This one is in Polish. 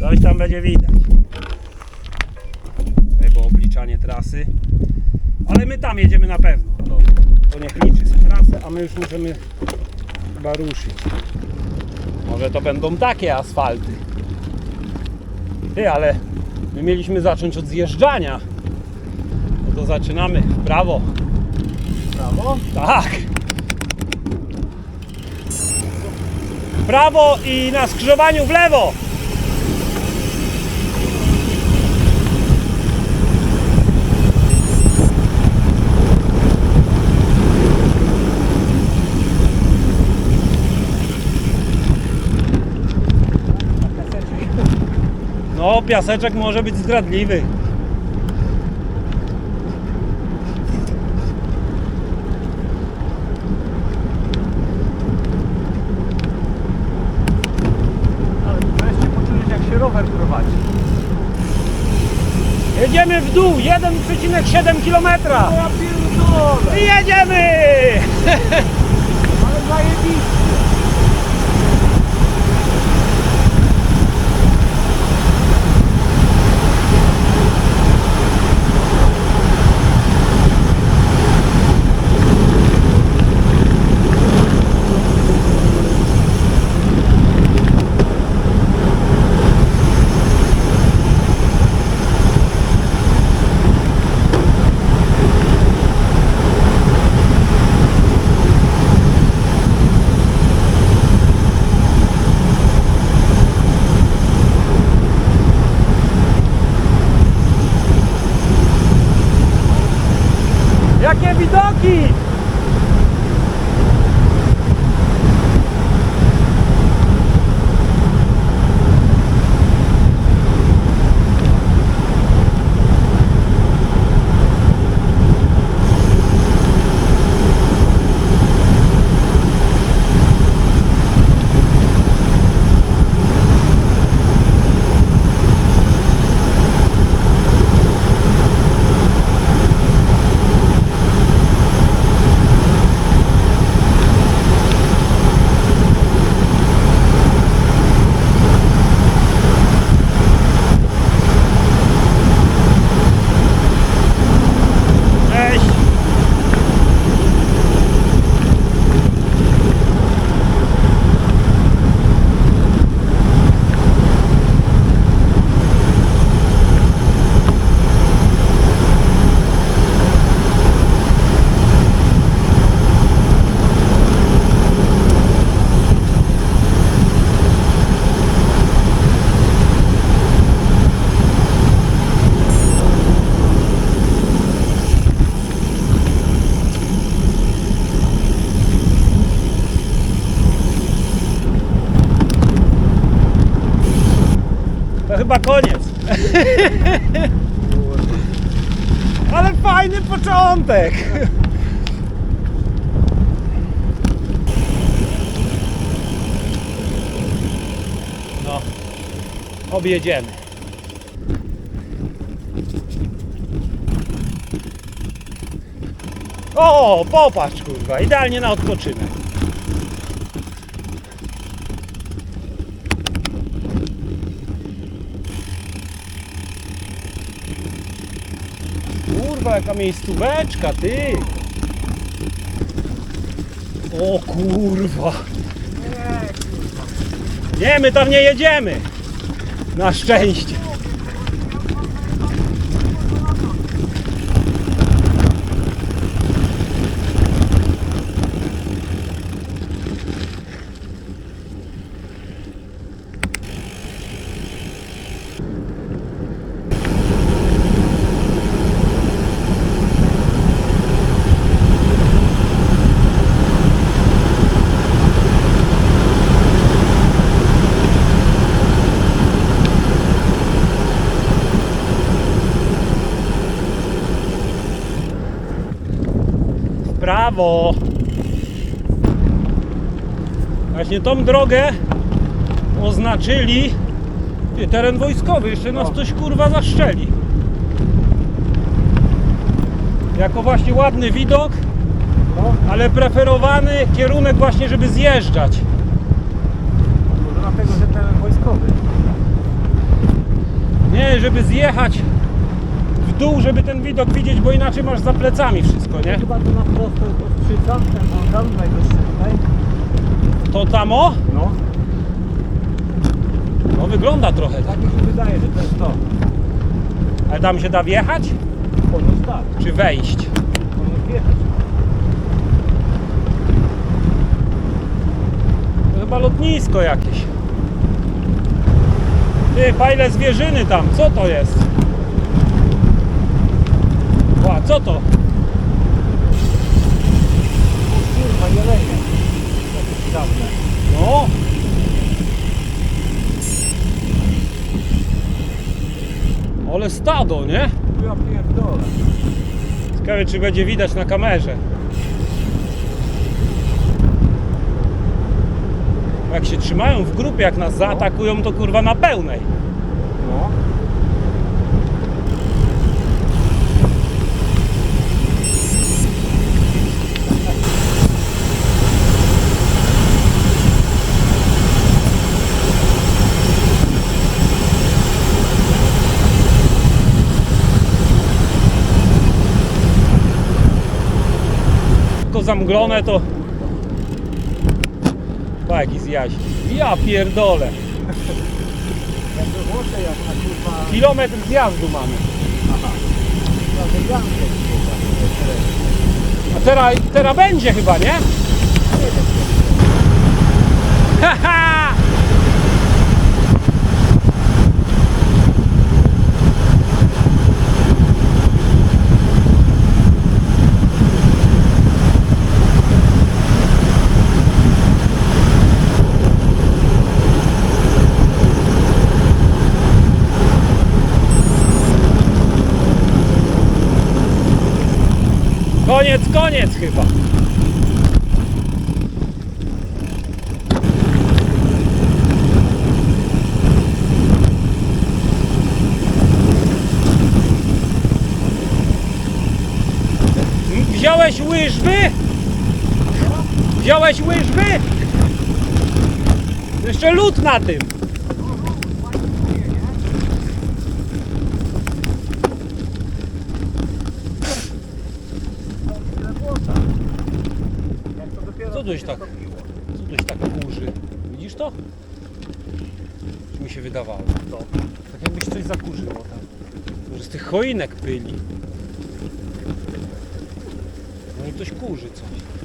Coś tam będzie widać. Było obliczanie trasy. Ale my tam jedziemy na pewno. To, to niech liczy sobie trasę, a my już możemy chyba ruszyć. Może to będą takie asfalty. Ty, ale my mieliśmy zacząć od zjeżdżania. No to zaczynamy w prawo. Prawo? Tak. W prawo i na skrzyżowaniu w lewo. Piaseczek może być zdradliwy. Ale wreszcie poczułeś jak się rower prowadzi. Jedziemy w dół 1,7 km. I jedziemy! Ale zajebiście! Lee. Chyba koniec. Ale fajny początek. No, objedziemy. O, popatrz kurwa, idealnie na odpoczynek. Kurwa, jaka miejscóweczka, ty! O kurwa! Nie, my tam nie jedziemy! Na szczęście! W prawo! Właśnie tą drogę oznaczyli Ty, teren wojskowy, jeszcze nas coś kurwa zaszczeli. Jako właśnie ładny widok, No, ale preferowany kierunek właśnie, żeby zjeżdżać. może dlatego, że ten wojskowy. nie, żeby zjechać dół, żeby ten widok widzieć, bo inaczej masz za plecami wszystko, nie? Chyba tu na wprost to jest ostrzyca, ten organ najwyższy tutaj. To tamo? No. No wygląda trochę tak. Tak mi się wydaje, że to jest to. Ale tam się da wjechać? Ponoć tak. Czy wejść? Ponoć wjechać. To chyba lotnisko jakieś. Ty, fajne zwierzyny tam, co to jest? Ła, co to? Kurwa, jelenie. Jakieś dawne. No. Ale stado, nie? Ja pierdolę. Ciekawe, czy będzie widać na kamerze. Jak się trzymają w grupie, jak nas zaatakują, to kurwa na pełnej. Tylko zamglone to... Pa, jaki zjaźń. Ja pierdolę. Kilometr zjazdu mamy. A teraz, teraz będzie chyba, nie? Haha! Koniec, koniec chyba. Wziąłeś łyżwy? Wziąłeś łyżwy? Jeszcze lód na tym. To dopiero Co tuś się tak? Co tuś tak kurzy? Widzisz to? Czy mi się wydawało? To. Tak jakbyś coś zakurzyło tam. Może z tych choinek pyli. No i ktoś kurzy coś.